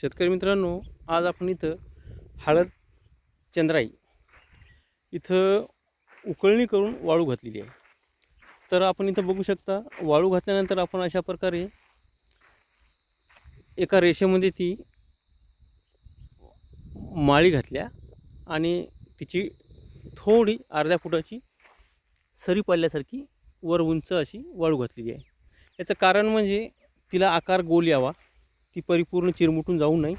शेतकरी मित्रांनो आज आपण इथं हळद चंद्राई इथं उकळणी करून वाळू घातलेली आहे. तर आपण इथं बघू शकता वाळू घातल्यानंतर आपण अशा प्रकारे एका रेषेमध्ये ती माळी घातल्या आणि तिची थोडी अर्ध्या फुटाची सरी पडल्यासारखी वर उंच अशी वाळू घातलेली आहे. याचं कारण म्हणजे तिला आकार गोल यावा. ती परिपूर्ण चिरमुटून जाऊ नये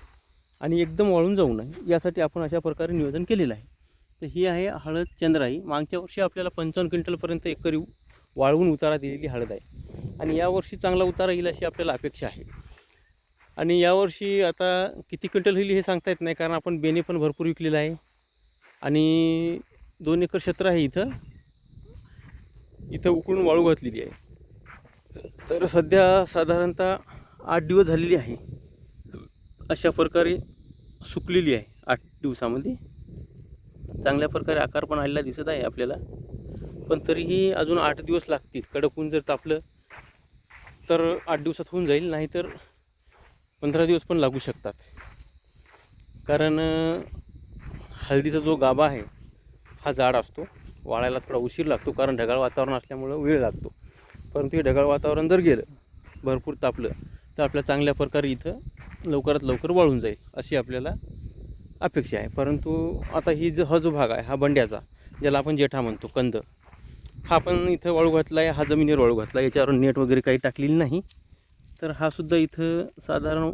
आणि एकदम वाळून जाऊ नये यासाठी आपण अशा प्रकारे नियोजन केलेलं आहे. तर ही आहे हळद चंद्राई. मागच्या वर्षी आपल्याला पंचावन्न क्विंटलपर्यंत एकरी वाळवून उतारा दिलेली हळद आहे. आणि यावर्षी चांगला उतारा येईल अशी आपल्याला अपेक्षा आहे. आणि यावर्षी आता किती क्विंटल होईल हे सांगता येत नाही कारण आपण बेने पण भरपूर विकलेलं आहे. आणि दोन एकर क्षेत्र आहे इथं. इथं उकळून वाळू घातलेली आहे. तर सध्या साधारणतः आठ दिवस झालेली आहे. अशा प्रकारे सुकलेली आहे आठ दिवसामध्ये. चांगल्या प्रकारे आकार पण आलेला दिसत आहे आपल्याला. पण तरीही अजून आठ दिवस लागतील. कडक ऊन जर तापलं तर आठ दिवसात होऊन जाईल नाहीतर पंधरा दिवस पण लागू शकतात. कारण हळदीचा जो गाभा आहे हा जाड असतो. वाळायला थोडा उशीर लागतो कारण ढगाळ वातावरण असल्यामुळं वेळ लागतो. परंतु हे ढगाळ वातावरण जर गेलं भरपूर तापलं तर आपल्या चांगल्या प्रकारे इथं लवकरात लवकर वाळून जाईल अशी आपल्याला अपेक्षा आहे. परंतु आता ही जो हा जो भाग आहे हा बंड्याचा ज्याला आपण जेठा म्हणतो कंद हा पण इथं वाळू घातला आहे हा जमिनीवर वाळू घातला आहे याच्यावर नेट वगैरे काही टाकलेली नाही. तर हा सुद्धा इथं साधारण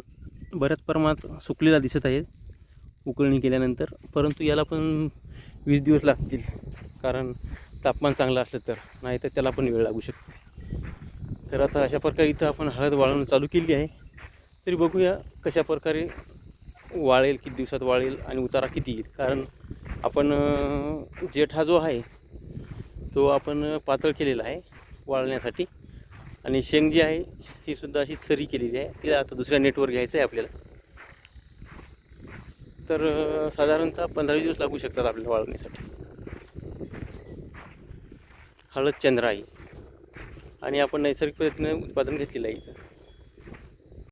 बऱ्याच प्रमाणात सुकलेला दिसत आहे उकळणी केल्यानंतर. परंतु याला पण वीस दिवस लागतील कारण तापमान चांगलं असलं तर नाही तर त्याला पण वेळ लागू शकतो. तर आता अशा प्रकारे इथं आपण हळद वाळवणं चालू केली आहे. तरी बघूया कशा प्रकारे वाळेल किती दिवसात वाळेल आणि उतारा किती येईल. कारण आपण जेठ हा जो आहे तो आपण पातळ केलेला आहे वाळण्यासाठी. आणि शेंग जी आहे ही सुद्धा अशी सरी केलेली आहे. तिला आता दुसऱ्या नेटवर घ्यायचं आहे आपल्याला. तर साधारणतः पंधरा दिवस लागू शकतात आपल्याला वाळवण्यासाठी. हळद चंद्राई. आणि आपण नैसर्गिक पद्धतीने उत्पादन घेतलेलं आहे